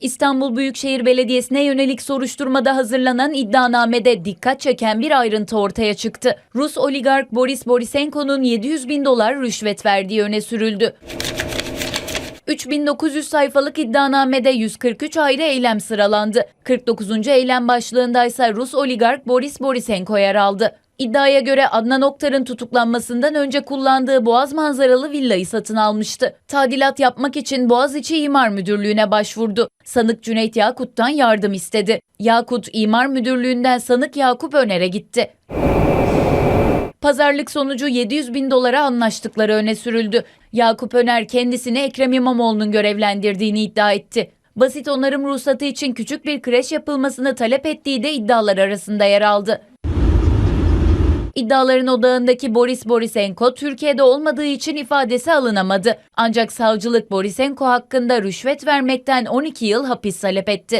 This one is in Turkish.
İstanbul Büyükşehir Belediyesi'ne yönelik soruşturmada hazırlanan iddianamede dikkat çeken bir ayrıntı ortaya çıktı. Rus oligark Boris Borisenko'nun 700 bin dolar rüşvet verdiği öne sürüldü. 3900 sayfalık iddianamede 143 ayrı eylem sıralandı. 49. eylem başlığında ise Rus oligark Boris Borisenko yer aldı. İddiaya göre Adnan Oktar'ın tutuklanmasından önce kullandığı Boğaz manzaralı villayı satın almıştı. Tadilat yapmak için Boğaziçi İmar Müdürlüğü'ne başvurdu. Sanık Cüneyt Yakut'tan yardım istedi. Yakut İmar Müdürlüğü'nden sanık Yakup Öner'e gitti. Pazarlık sonucu 700 bin dolara anlaştıkları öne sürüldü. Yakup Öner kendisini Ekrem İmamoğlu'nun görevlendirdiğini iddia etti. Basit onarım ruhsatı için küçük bir kreş yapılmasını talep ettiği de iddialar arasında yer aldı. İddiaların odağındaki Boris Borisenko Türkiye'de olmadığı için ifadesi alınamadı. Ancak savcılık Borisenko hakkında rüşvet vermekten 12 yıl hapis talep etti.